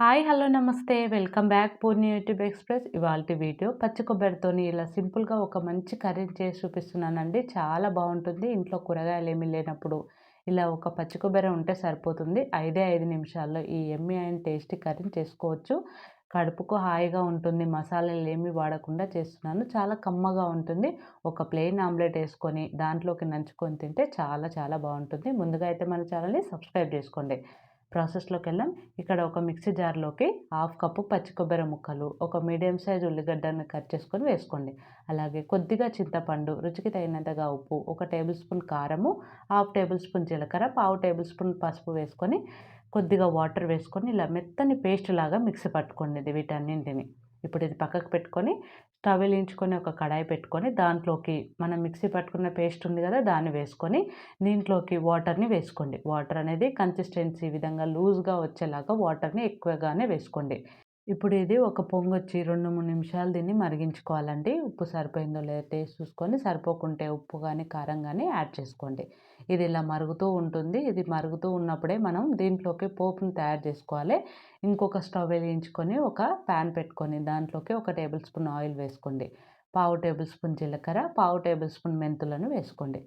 Hi hello నమస్తే. Welcome back. Purni YouTube express. ఇవాళ video పచ్చి కొబ్బరితోని ఇలా సింపుల్గా ఒక మంచి కర్రీ చేసి చూపిస్తున్నానండి. చాలా బాగుంటుంది. ఇంట్లో కూరగాయలు ఏమీ లేనప్పుడు ఇలా ఒక పచ్చి కొబ్బరి ఉంటే సరిపోతుంది. ఐదే ఐదు నిమిషాల్లో ఈ ఎమ్మి అయిన టేస్టీ కర్రీని చేసుకోవచ్చు. కడుపుకు హాయిగా ఉంటుంది. మసాలాలు ఏమీ వాడకుండా చేస్తున్నాను. చాలా కమ్మగా ఉంటుంది. ఒక ప్లెయిన్ ఆమ్లెట్ వేసుకొని దాంట్లోకి నంచుకొని తింటే చాలా చాలా బాగుంటుంది. ముందుగా అయితే మన ఛానల్ని సబ్స్క్రైబ్ చేసుకోండి. ప్రాసెస్లోకి వెళ్ళాం ఇక్కడ ఒక మిక్సీ జార్లోకి హాఫ్ కప్పు పచ్చి కొబ్బరి ముక్కలు ఒక మీడియం సైజ్ ఉల్లిగడ్డను కట్ చేసుకొని వేసుకోండి. అలాగే కొద్దిగా చింతపండు రుచికి తగినంతగా ఉప్పు ఒక టేబుల్ స్పూన్ కారము హాఫ్ టేబుల్ స్పూన్ జీలకర్ర పావు టేబుల్ స్పూన్ పసుపు వేసుకొని కొద్దిగా వాటర్ వేసుకొని ఇలా మెత్తని పేస్ట్ లాగా మిక్సీ పట్టుకోండి వీటన్నింటిని. ఇప్పుడు ఇది పక్కకు పెట్టుకొని స్టవ్ వెలించుకొని ఒక కడాయి పెట్టుకొని దాంట్లోకి మనం మిక్సీ పట్టుకున్న పేస్ట్ ఉంది కదా దాన్ని వేసుకొని దీంట్లోకి వాటర్ని వేసుకోండి. వాటర్ అనేది కన్సిస్టెన్సీ విధంగా లూజ్గా వచ్చేలాగా వాటర్ని ఎక్కువగానే వేసుకోండి. ఇప్పుడు ఇది ఒక పొంగు వచ్చి రెండు మూడు నిమిషాలు దీన్ని మరిగించుకోవాలండి. ఉప్పు సరిపోయిందో లేదో టేస్ట్ చూసుకొని సరిపోకుంటే ఉప్పు కానీ కారం కానీ యాడ్ చేసుకోండి. ఇది ఇలా మరుగుతూ ఉంటుంది. ఇది మరుగుతూ ఉన్నప్పుడే మనం దీంట్లోకి పోపును తయారు చేసుకోవాలి. ఇంకొక స్టవ్ వెలిగించుకొని ఒక ప్యాన్ పెట్టుకొని దాంట్లోకి ఒక టేబుల్ స్పూన్ ఆయిల్ వేసుకోండి. పావు టేబుల్ స్పూన్ జీలకర్ర పావు టేబుల్ స్పూన్ మెంతులను వేసుకోండి.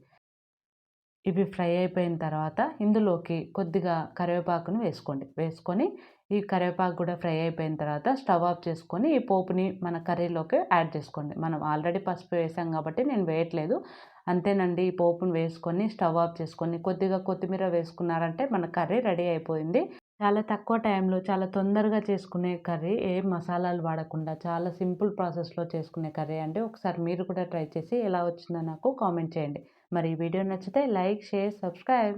ఇవి ఫ్రై అయిపోయిన తర్వాత ఇందులోకి కొద్దిగా కరివేపాకును వేసుకోండి. వేసుకొని ఈ కరివేపాకు కూడా ఫ్రై అయిపోయిన తర్వాత స్టవ్ ఆఫ్ చేసుకొని ఈ పోపుని మన కర్రీలోకి యాడ్ చేసుకోండి. మనం ఆల్రెడీ పసుపు వేసాం కాబట్టి నేను వేయట్లేదు. అంతేనండి ఈ పోపును వేసుకొని స్టవ్ ఆఫ్ చేసుకొని కొద్దిగా కొత్తిమీర వేసుకున్నారంటే మన కర్రీ రెడీ అయిపోయింది. చాలా తక్కువ టైంలో చాలా తొందరగా చేసుకునే కర్రీ ఏ మసాలాలు వాడకుండా చాలా సింపుల్ ప్రాసెస్లో చేసుకునే కర్రీ అండి. ఒకసారి మీరు కూడా ట్రై చేసి ఎలా వచ్చిందో నాకు కామెంట్ చేయండి. మరి ఈ వీడియో నచ్చితే లైక్ షేర్ సబ్స్క్రైబ్.